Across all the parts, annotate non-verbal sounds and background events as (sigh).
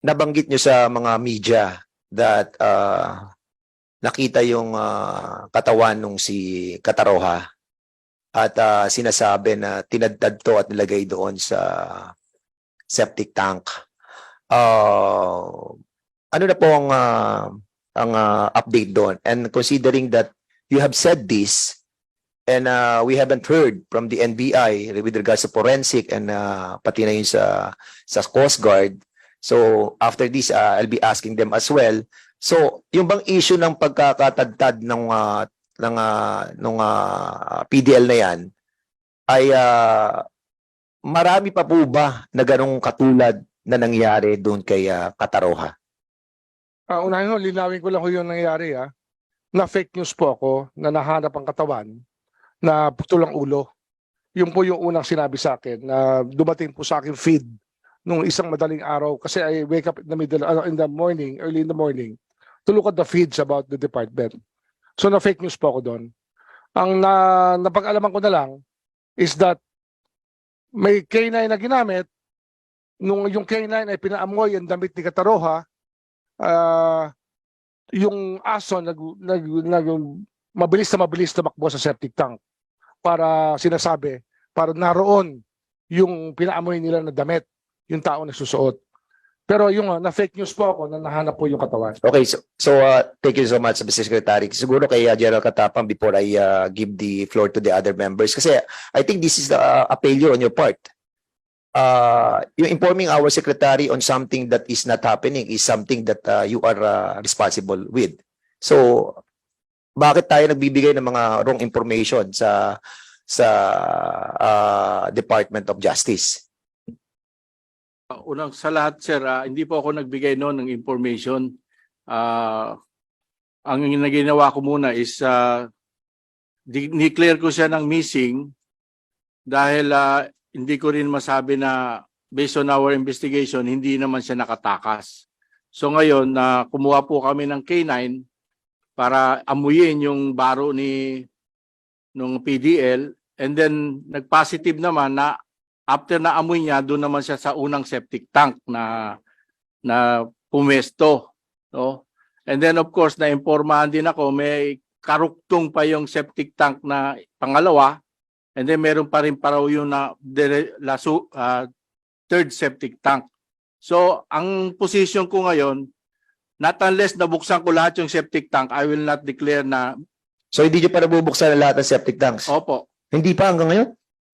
nabanggit nyo sa mga media that uh, nakita yung uh, katawan nung si Kataroha at uh, sinasabi na tinadtad to at nilagay doon sa septic tank. Uh, ano na po ang, uh, ang uh, update doon? And considering that you have said this and uh, we haven't heard from the NBI with regards to forensic and uh, pati na yun sa, sa Coast Guard, So after this, uh, I'll be asking them as well. So yung bang issue ng pagkakatadtad ng uh, ng uh, ng uh, PDL na 'yan ay uh, marami pa po ba na ganong katulad na nangyari doon kay uh, Kataroha? Ah, unahin ho, linawin ko lang ho yung nangyayari ah. Na fake news po ako na nahanap ang katawan na putulang ulo. Yun po yung unang sinabi sa akin na dumating po sa akin feed nung isang madaling araw kasi I wake up in the middle ano, in the morning, early in the morning to look at the feeds about the department. So na fake news po ako doon. Ang na, napag-alaman ko na lang is that may K9 na ginamit nung yung K9 ay pinaamoy ang damit ni Kataroha ah yung aso nag, nag, nag mabilis na mabilis tumakbo sa septic tank para sinasabi para naroon yung pinaamoy nila na damit yung tao na susuot. Pero yung uh, na fake news po ako na nahanap po yung katawan. Okay, so, so uh, thank you so much, Mr. Secretary. Siguro kay uh, General Katapang before I uh, give the floor to the other members kasi I think this is uh, a failure on your part. Uh, yung informing our secretary on something that is not happening is something that uh, you are uh, responsible with. So, bakit tayo nagbibigay ng mga wrong information sa sa uh, Department of Justice? Uh, Unang sa lahat, sir, ah, hindi po ako nagbigay noon ng information. Ah, ang ginawa ko muna is uh, declare ko siya ng missing dahil ah, hindi ko rin masabi na based on our investigation, hindi naman siya nakatakas. So ngayon, na kumuha po kami ng K9 para amuyin yung baro ni nung PDL and then nag-positive naman na after na amoy niya, doon naman siya sa unang septic tank na na pumesto, no? And then of course, na-impormahan din ako may karuktong pa yung septic tank na pangalawa and then meron pa rin pa raw yung na dire- lasu, ah, third septic tank. So, ang position ko ngayon, not unless nabuksan ko lahat yung septic tank, I will not declare na, So hindi niyo pa nabubuksan lahat ng septic tanks? opo, Hindi pa hanggang ngayon?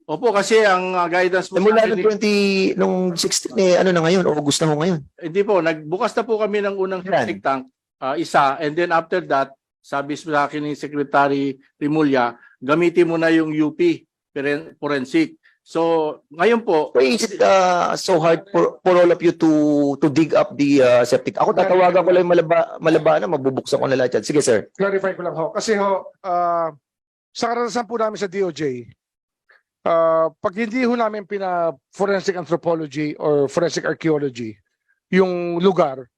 Opo, kasi ang uh, guidance po mula ni- 20, nung 16, eh, ano na ngayon, August na ho ngayon. Hindi po, nagbukas na po kami ng unang septic tank, ah, isa, and then after that, sabi sa akin ni Secretary Rimulya, gamitin mo na yung UP, foren- forensic. So, ngayon po, Why is it uh, so hard for, for all of you to to dig up the uh, septic? Ako tatawagan ko lang yung malaba, malaba na, mabubuksan ko na lahat yan. Sige, sir. Clarify ko lang ho. Kasi ho, ah, sa karanasan po namin sa DOJ, ah, pag hindi ho namin pina forensic anthropology or forensic archaeology yung lugar,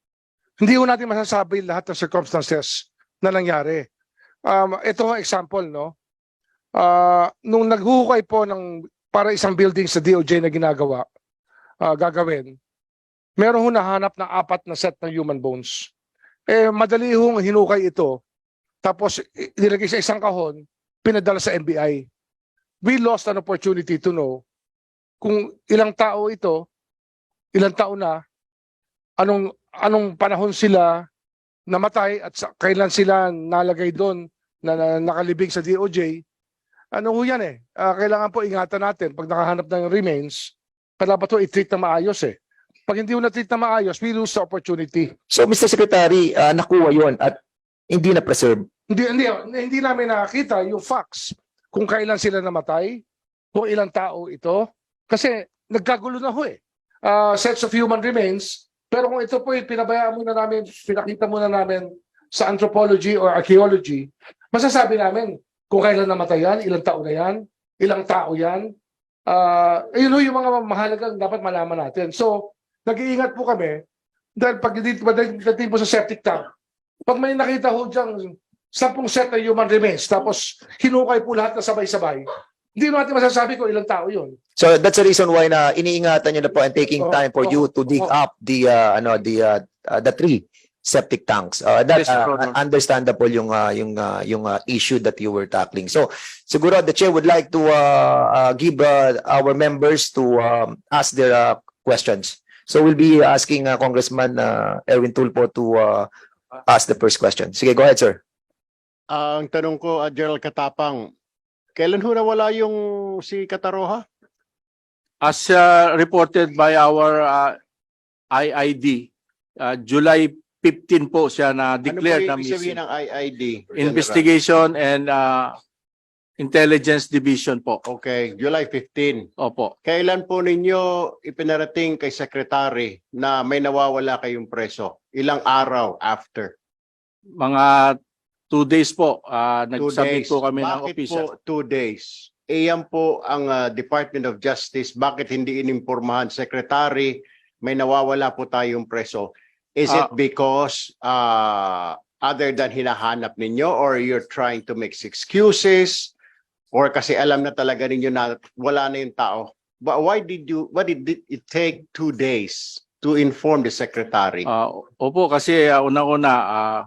hindi ho natin masasabi lahat ng circumstances na nangyari. Um, ito ho example, no? Ah, nung naghuhukay po ng para isang building sa DOJ na ginagawa, ah, gagawin, meron ho nahanap na apat na set ng human bones. Eh, madali hong hinukay ito tapos nilagay sa isang kahon, pinadala sa NBI. We lost an opportunity to know kung ilang tao ito, ilang taon na, anong anong panahon sila namatay at sa, kailan sila nalagay doon na, na nakalibing sa DOJ. Ano ho yan eh? Ah, kailangan po ingatan natin pag nakahanap ng remains, kailangan po i-treat na maayos eh. Pag hindi mo na-treat na maayos, we lose the opportunity. So, Mr. Secretary, uh, nakuha yon at hindi na preserve. Hindi, hindi, hindi namin nakakita yung facts kung kailan sila namatay, kung ilang tao ito. Kasi nagkagulo na ho eh. Ah, sets of human remains. Pero kung ito po pinabayaan muna namin, pinakita muna namin sa anthropology or archaeology, masasabi namin kung kailan namatay yan, ilang tao na yan, ilang tao yan. Ah, yun ho yung mga mahalagang dapat malaman natin. So, nag-iingat po kami dahil pag pagdating po sa septic tank, pag may nakita ho diyang sampung set na human remains tapos hinukay po lahat na sabay-sabay, Hindi natin masasabi kung ilang tao yun. So that's the reason why na iniingatan niyo na po and taking Oo, time for oo, you to dig oo. up the uh, ano the uh, uh, the three septic tanks. Uh, that uh, understandable yung uh, yung uh, yung uh, issue that you were tackling. So siguro the chair would like to uh, uh, give uh, our members to um, ask their uh, questions. So we'll be asking uh, Congressman uh, Erwin Tulfo to uh, ask the first question. Sige, go ahead, sir. Ang tanong ko, uh, Gerald Katapang, kailan ho nawala yung si Kataroha? As uh, reported by our uh, IID, uh, July 15 po siya na Ano po na yung ibig sabihin missing. ng IID? Investigation and uh, Intelligence Division po. Okay, July 15. Opo. Kailan po ninyo ipinarating kay Secretary na may nawawala kayong preso? Ilang araw after? Mga two days po, uh, Two nag-submit days. po kami ng Bakit official. po two days? Eh yan po ang uh, Department of Justice. Bakit hindi inimpormahan Secretary? May nawawala po tayong preso. Is it Ah. because uh, other than hinahanap ninyo or you're trying to make excuses? Or kasi alam na talaga ninyo na wala na yung tao? But why did you, why did it take two days to inform the Secretary? Ah, opo, kasi uh, unang-una, ah,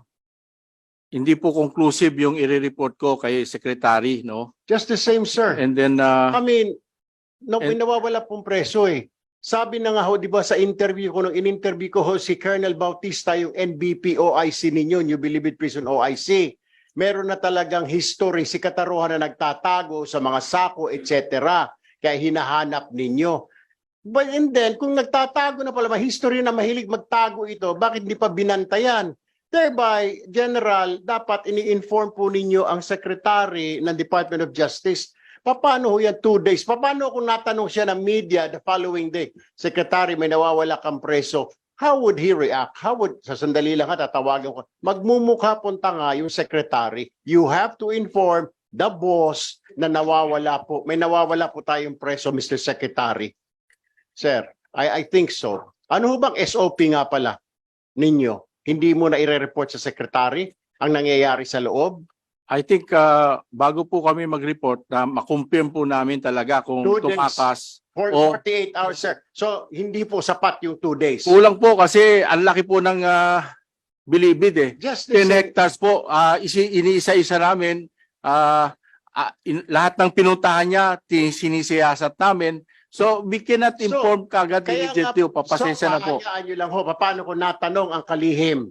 hindi po conclusive yung i-report ko kay Secretary, no? Just the same, sir. And then, ah, I mean, no, And- may nawawala pong preso eh. Sabi na nga ho, di ba sa interview ko, nung in-interview ko ho si Colonel Bautista, yung NBP OIC ninyo, New Bilibid Prison OIC, meron na talagang history si Katarohan na nagtatago sa mga sako, etc. Kaya hinahanap ninyo. But and then, kung nagtatago na pala, may history na mahilig magtago ito, bakit hindi pa binantayan? Thereby, General, dapat ini-inform po ninyo ang Secretary ng Department of Justice Paano ho yan two days? Paano kung natanong siya ng media the following day, Secretary, may nawawala kang preso. How would he react? How would, sa sandali lang ha, tatawagan ko, magmumukha punta nga yung Secretary. You have to inform the boss na nawawala po, may nawawala po tayong preso, Mr. Secretary. Sir, I, I think so. Ano ho bang SOP nga pala ninyo? Hindi mo na i-report sa Secretary ang nangyayari sa loob? I think ah, bago po kami mag-report na makumpirm po namin talaga kung Two days. tumakas. For Oh. 48 hours, sir. So, hindi po sapat yung two days. Kulang po kasi ang laki po ng ah, bilibid eh. Just the 10 same. hectares po, isi, iniisa-isa namin. ah, ah, in- lahat ng pinuntahan niya, sinisiyasat namin. So, we cannot So, inform kagad kaya immediately. nga- Papasensya na po. hahayaan nyo lang ho, paano ko natanong ang kalihim?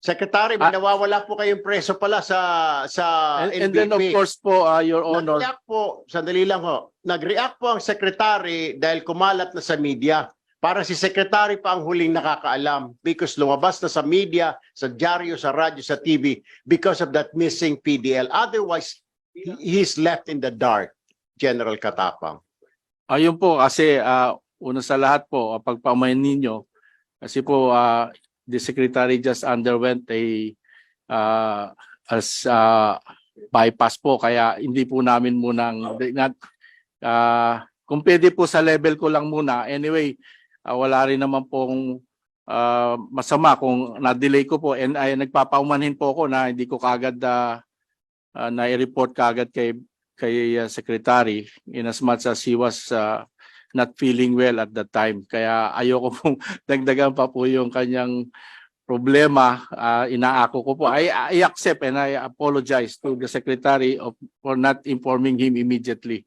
Secretary, may Ah. nawawala po kayong preso pala sa sa And, and then of NBP. course po, ah, Your Honor, Nag-react po, sandali lang ho, nag-react po ang secretary dahil kumalat na sa media. Para si secretary pa ang huling nakakaalam because lumabas na sa media, sa dyaryo, sa radyo, sa TV because of that missing PDL. Otherwise, he- he's left in the dark, General Katapang. Ayun po kasi ah, una sa lahat po, ah, pagpamain ninyo, kasi po ah, the Secretary just underwent a ah, as ah, bypass po kaya hindi po namin munang not, ah, kung pwede po sa level ko lang muna anyway ah, wala rin naman pong ah, masama kung na-delay ko po and ay nagpapaumanhin po ako na hindi ko kagad ah, ah, na-report kagad kay kay uh, secretary in as much as he was uh, not feeling well at that time. Kaya ayoko pong (laughs) dagdagan pa po yung kanyang problema. Uh, inaako ko po. I, I accept and I apologize to the secretary of for not informing him immediately.